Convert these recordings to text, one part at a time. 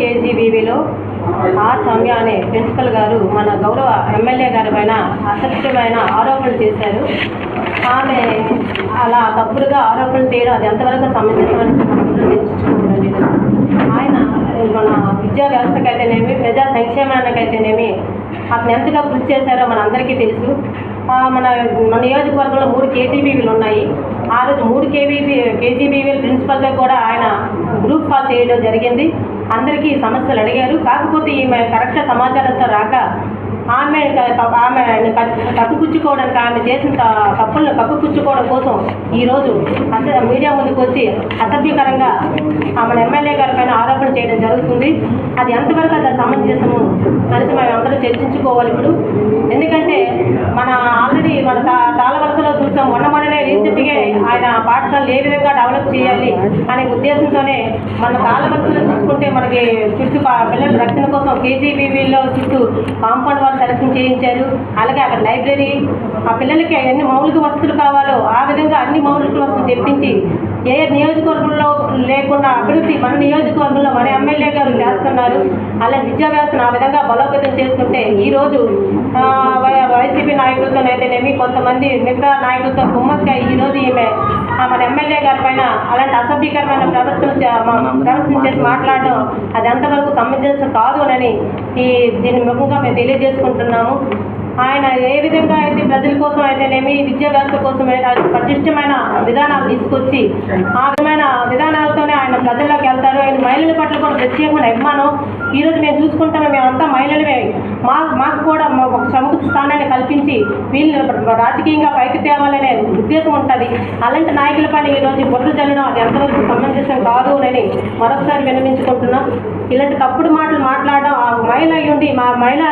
కేజీబీవీలో are Soumya అనే principal గారు మన గౌరవ ఎమ్మెల్యే గారి పైన అసత్యమైన ఆరోపణలు చేశారు. ఆమె అలా తప్పుడుగా ఆరోపణలు చేయడం అది ఎంతవరకు సమంజసమని ఆయన మన విద్యా వ్యవస్థకైతేనేమి ప్రజా సంక్షేమానికైతేనేమి అతను ఎంతగా కృషి చేశారో మన అందరికీ తెలుసు మన మన నియోజకవర్గంలో మూడు కేజీబీవీలు ఉన్నాయి. ఆ రోజు మూడు కేవీబీ కేజీబీవీల ప్రిన్సిపల్గా కూడా ఆయన గ్రూప్ కాల్ చేయడం జరిగింది. అందరికీ సమస్యలు అడిగారు. కాకపోతే ఈమె కరెక్ట్ సమాచారంతో రాక ఆమె ఆమె కప్పుపుచ్చుకోవడానికి ఆమె చేసిన త- తప్పులను కప్పుపుచ్చుకోవడం కోసం ఈరోజు అసలు మీడియా ముందుకు వచ్చి అసభ్యకరంగా ఆమె ఎమ్మెల్యే గారి పైన ఆరోపణ చేయడం జరుగుతుంది. అది ఎంతవరకు అది సమంజసము కలిసి మేము అందరూ చర్చించుకోవాలి ఇప్పుడు. ఎందుకంటే మన ఆల్రెడీ మన తా తాళవలసలో చూసాం. మొన్న ఆయన పాఠశాలలు ఏ విధంగా డెవలప్ చేయాలి అనే ఉద్దేశంతోనే మన తాళవలసలో చూసుకుంటే మనకి చుట్టూ పిల్లల రక్షణ కోసం కేజీబీవీలో చుట్టూ కాంపౌండ్ వాళ్ళు సెలక్షన్ చేయించారు. అలాగే అక్కడ లైబ్రరీ ఆ పిల్లలకి ఎన్ని మౌలిక వసతులు కావాలో ఆ విధంగా అన్ని మౌలిక వసతులు తెప్పించి ఏ నియోజకవర్గంలో లేకుండా అభివృద్ధి మన నియోజకవర్గంలో మన ఎమ్మెల్యే గారు చేస్తున్నారు. అలా విద్యా వ్యవస్థను ఆ విధంగా బలోపేతం చేసుకుంటే ఈరోజు ఆ, కొంతమంది మిగతా నాయకులతో కుమ్మక్క ఈరోజు ఈమె ఆ, మన ఎమ్మెల్యే గారి పైన అలాంటి అసభ్యకరమైన ప్రవర్తన చే- ప్రవర్తన చేసి మాట్లాడడం అది ఎంతవరకు సమంజసం కాదు అని ఈ దీని ముఖంగా మేము తెలియజేసుకుంటున్నాము. ఆయన ఏ విధంగా అయితే ప్రజల కోసం అయితేనేమి విద్యా వ్యవస్థ కోసం పటిష్టమైన విధానాలు తీసుకొచ్చి ఆ విధమైన విధానాలతోనే ఆయన ప్రజల్లోకి వెళ్తారు. ఆయన మహిళల పట్ల కూడా ప్రత్యేకమైన అభిమానం. ఈరోజు మేము చూసుకుంటాము మేమంతా మహిళలమే. మా మాకు కూడా మా ఒక సముఖ స్థానాన్ని కల్పించి వీళ్ళు రాజకీయంగా పైకి తేవాలనే ఉద్దేశం ఉంటుంది. అలాంటి నాయకుల పైన ఈరోజు బొట్టు జల్లడం అది ఎంతవరకు సమంజసం కాదు అని మరొకసారి విన్నవించుకుంటున్నాం. ఇలాంటి తప్పుడు మాటలు మాట్లాడడం ఆ మహిళ అయ్యుండి మా మహిళ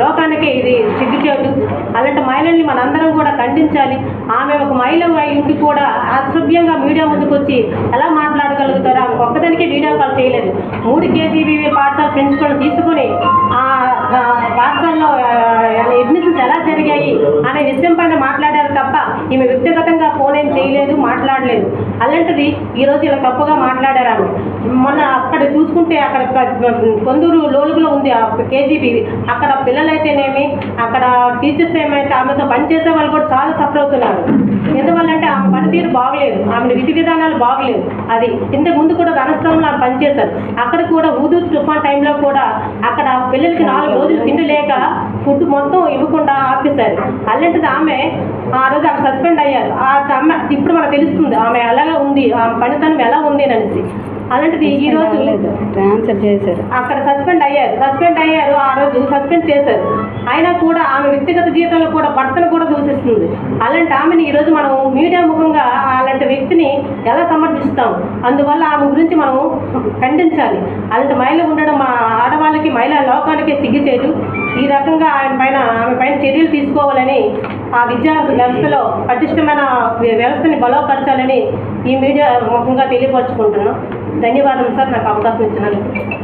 లోకానికి ఇది సిగ్గుచేటు. అలాంటి మహిళల్ని మనందరం కూడా ఖండించాలి. ఆమె ఒక మహిళ అయ్యుండి కూడా అసభ్యంగా మీడియా ముందుకు వచ్చి ఎలా మాట్లాడగలుగుతారు? ఆమె ఒక్కదానికే వీడియో కాల్ చేయలేదు. మూడు కేజీబీ పాఠశాల ప్రిన్సిపల్ తీసుకుని ఆ పాఠశాలలో అడ్మిషన్స్ ఎలా జరిగాయి? అనే విషయం పైన మాట్లాడారు తప్ప ఈమె వ్యక్తిగతంగా ఫోన్ ఏం చేయలేదు మాట్లాడలేదు. అలాంటిది ఈరోజు ఇలా తప్పుగా మాట్లాడారు ఆమె. మొన్న అక్కడ చూసుకుంటే అక్కడ కొందూరు లోలుగులో ఉంది ఆ కేజీబీ అక్కడ పిల్లలైతేనేమి అక్కడ టీచర్స్ ఏమైతే ఆమెతో పనిచేసే వాళ్ళు కూడా చాలా సఫర్ అవుతున్నారు. ఎందువల్లంటే ఆమె పనితీరు బాగలేదు ఆమె విధి విధానాలు బాగలేదు అది ఇంతకు ముందు కూడా రణస్థలంలో ఆమె పనిచేశారు. అక్కడ కూడా ఊదు తుఫాన్ టైంలో కూడా అక్కడ పిల్లలకి నాలుగు రోజులు తిండి లేక ఫుడ్ మొత్తం ఇవ్వకుండా ఆపేశారు. అలాంటిది ఆమె ఆ రోజు అక్కడ సస్పెండ్ అయ్యారు. ఆ అమ్మ ఇప్పుడు మనకు తెలుస్తుంది ఆమె ఎలాగా ఉంది ఆమె పనితనం ఎలా ఉంది అని అనేసి. అలాంటిది ఈ రోజు ట్రాన్స్ఫర్ చేశారు. అక్కడ సస్పెండ్ అయ్యారు. సస్పెండ్ అయ్యారు ఆ రోజు సస్పెండ్ చేశారు. అయినా కూడా ఆమె వ్యక్తిగత జీవితంలో కూడా భర్తను కూడా దూషిస్తుంది. అలాంటి ఆమెని ఈరోజు మనం మీడియా ముఖంగా అలాంటి వ్యక్తిని ఎలా సమర్థిస్తాం? అందువల్ల ఆమె గురించి మనం ఖండించాలి. అలాంటి మహిళ ఉండడం మా ఆడవాళ్ళకి మహిళా లోకానికి సిగ్గుచేటు ఈ రకంగా ఆయన పైన ఆమె పైన చర్యలు తీసుకోవాలని ఆ విద్యా వ్యవస్థలో పటిష్టమైన వ్యవస్థని బలోపరచాలని ఈ మీడియా ముఖంగా తెలియపరచుకుంటున్నాం ధన్యవాదాలు సార్ నాకు అవకాశం ఇచ్చినందుకు.